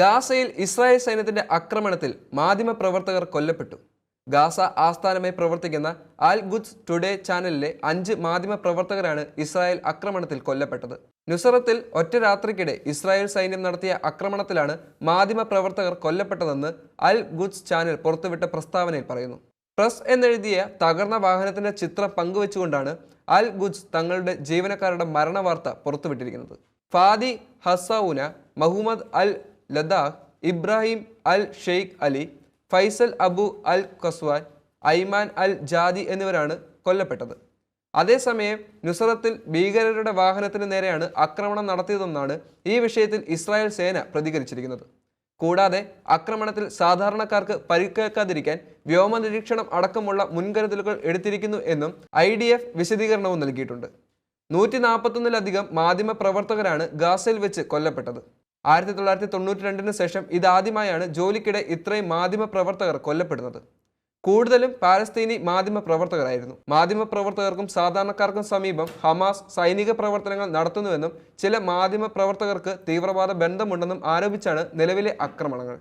ഗാസയിൽ ഇസ്രായേൽ സൈന്യത്തിന്റെ ആക്രമണത്തിൽ മാധ്യമപ്രവർത്തകർ കൊല്ലപ്പെട്ടു. ഗാസ ആസ്ഥാനമായി പ്രവർത്തിക്കുന്ന ആൽ ഗുഡ്സ് ടുഡേ ചാനലിലെ അഞ്ച് മാധ്യമപ്രവർത്തകരാണ് ഇസ്രായേൽ ആക്രമണത്തിൽ കൊല്ലപ്പെട്ടത്. നുസറത്തിൽ ഒറ്റ രാത്രിക്കിടെ ഇസ്രായേൽ സൈന്യം നടത്തിയ ആക്രമണത്തിലാണ് മാധ്യമപ്രവർത്തകർ കൊല്ലപ്പെട്ടതെന്ന് അൽ ഗുഡ്സ് ചാനൽ പുറത്തുവിട്ട പ്രസ്താവനയിൽ പറയുന്നു. പ്രസ് എന്നെഴുതിയ തകർന്ന വാഹനത്തിന്റെ ചിത്രം പങ്കുവെച്ചുകൊണ്ടാണ് അൽ ഗുഡ്സ് തങ്ങളുടെ ജീവനക്കാരുടെ മരണവാർത്ത പുറത്തുവിട്ടിരിക്കുന്നത്. ഫാദി ഹസൌന മുഹമ്മദ് അൽ ലദാഖ് ഇബ്രാഹിം അൽ ഷെയ്ഖ് അലി ഫൈസൽ അബു അൽ ഖസ്വാൻ ഐമാൻ അൽ ജാദി എന്നിവരാണ് കൊല്ലപ്പെട്ടത്. അതേസമയം നുസറത്തിൽ ഭീകരരുടെ വാഹനത്തിന് നേരെയാണ് ആക്രമണം നടത്തിയതെന്നാണ് ഈ വിഷയത്തിൽ ഇസ്രായേൽ സേന പ്രതികരിച്ചിരിക്കുന്നത്. കൂടാതെ ആക്രമണത്തിൽ സാധാരണക്കാർക്ക് പരിക്കേൽക്കാതിരിക്കാൻ വ്യോമ നിരീക്ഷണം അടക്കമുള്ള മുൻകരുതലുകൾ എടുത്തിരിക്കുന്നു എന്നും ഐ ഡി എഫ് വിശദീകരണവും നൽകിയിട്ടുണ്ട്. നൂറ്റി നാൽപ്പത്തൊന്നിലധികം മാധ്യമ പ്രവർത്തകരാണ് ഗാസയിൽ വെച്ച് കൊല്ലപ്പെട്ടത്. ആയിരത്തി തൊള്ളായിരത്തി തൊണ്ണൂറ്റി രണ്ടിന് ശേഷം ഇതാദ്യമായാണ് ജോലിക്കിടെ ഇത്രയും മാധ്യമ പ്രവർത്തകർ കൊല്ലപ്പെടുന്നത്. കൂടുതലും പാലസ്തീനി മാധ്യമ പ്രവർത്തകരായിരുന്നു. മാധ്യമ പ്രവർത്തകർക്കും സാധാരണക്കാർക്കും സമീപം ഹമാസ് സൈനിക പ്രവർത്തനങ്ങൾ നടത്തുന്നുവെന്നും ചില മാധ്യമ പ്രവർത്തകർക്ക് തീവ്രവാദ ബന്ധമുണ്ടെന്നും ആരോപിച്ചാണ് നിലവിലെ ആക്രമണങ്ങൾ.